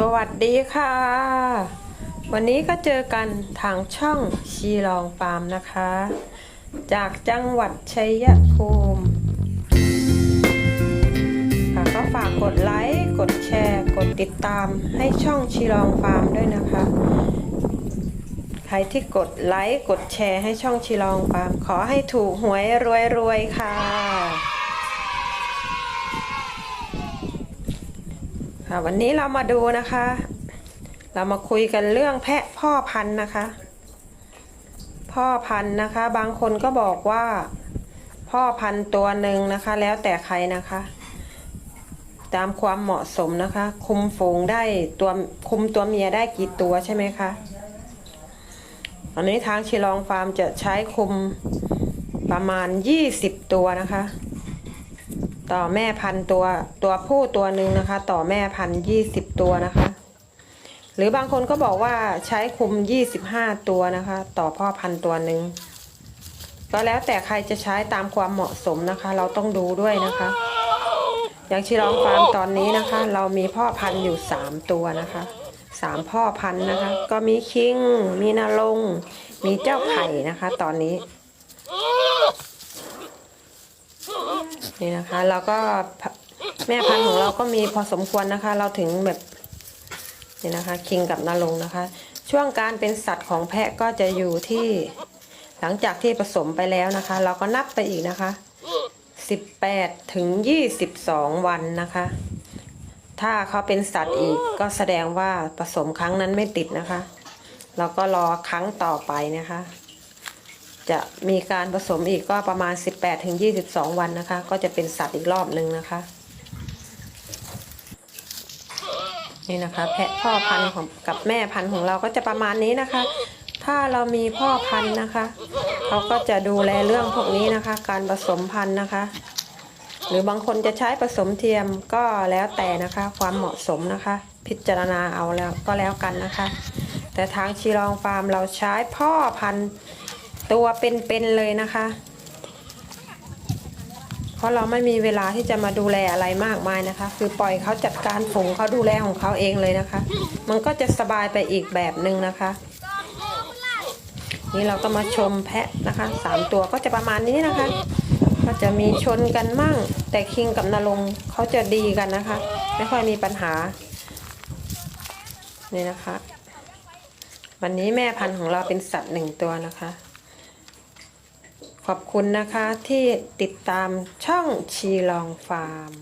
สวัสดีค่ะ วันนี้ก็เจอกันทางช่องชีลองฟาร์มนะคะ จากจังหวัดชัยภูมิค่ะก็ฝากกดไลค์ กดแชร์ กดติดตามให้ช่องชีลองฟาร์มด้วยนะคะ ใครที่กดไลค์ กดแชร์ให้ช่องชีลองฟาร์ม ขอให้ถูกหวยรวยๆค่ะ ค่ะวันนี้เรามาดูนะคะ เรามาคุยกันเรื่องแพะพ่อพันธุ์นะคะ พ่อพันธุ์นะคะ บางคนก็บอกว่า พ่อพันธุ์ตัวหนึ่งนะคะ แล้วแต่ใครนะคะ ตามความเหมาะสมนะคะ คุมฝูงได้ตัวคุมตัวเมียได้กี่ตัวใช่ไหมคะอันนี้ทางชิลองฟาร์มจะใช้คุมประมาณ 20 ตัวนะคะ ต่อแม่พันตัว ตัวผู้ตัวหนึ่งนะคะ ต่อแม่พันยี่สิบตัวนะคะ หรือบางคนก็บอกว่าใช้คุมยี่สิบห้าตัวนะคะ ต่อพ่อพันตัวหนึ่งก็แล้วแต่ใครจะใช้ตามความเหมาะสมนะคะ เราต้องดูด้วยนะคะ อย่างชิลองฟาร์มตอนนี้นะคะ เรามีพ่อพันธุ์อยู่สามตัวนะคะสามพ่อพันธุ์นะคะ ก็มีคิง มีนาลง มีเจ้าไข่นะคะ ตอนนี้ นี่นะคะเราก็แม่พันธุ์ของเราก็มีพอสมควรนะคะ เราถึงแบบนี่นะคะ คิงกับนาลงนะคะ ช่วงการเป็นสัตว์ของแพะก็จะอยู่ที่หลังจากที่ผสมไปแล้วนะคะ เราก็นับไปอีกนะคะ 18ถึง22 วันนะคะ ถ้าเขาเป็นสัตว์อีกก็แสดงว่าผสมครั้งนั้นไม่ติดนะคะ เราก็รอครั้งต่อไปนะคะ จะมีการผสมอีกก็ประมาณ 18ถึง22 วันนะคะ ก็จะเป็นสัตว์อีกรอบหนึ่งนะคะ นี่นะคะ แพะพ่อพันธุ์ของกับแม่พันธุ์ของเราก็จะประมาณนี้นะคะ ถ้าเรามีพ่อพันธุ์นะคะเขาก็จะดูแลเรื่องพวกนี้นะคะ การผสมพันธุ์นะคะ หรือบางคนจะใช้ผสมเทียมก็แล้วแต่นะคะ ความเหมาะสมนะคะ พิจารณาเอาแล้วก็แล้วกันนะคะ แต่ทางชีรองฟาร์มเราใช้พ่อพันธุ์ ตัวเป็นๆเลยนะคะ เพราะเราไม่มีเวลาที่จะมาดูแลอะไรมากมายนะคะ คือปล่อยเขาจัดการฝูงเขาดูแลของเขาเองเลยนะคะ มันก็จะสบายไปอีกแบบหนึ่งนะคะ นี่เราก็มาชมแพะนะคะสามตัวก็จะประมาณนี้นะคะ ก็จะมีชนกันมั่ง แต่คิงกับนรงเขาจะดีกันนะคะ ไม่ค่อยมีปัญหานี่นะคะ วันนี้แม่พันธุ์ของเราเป็นสัตว์หนึ่งตัวนะคะ ขอบคุณนะคะที่ติดตามช่องชีลองฟาร์ม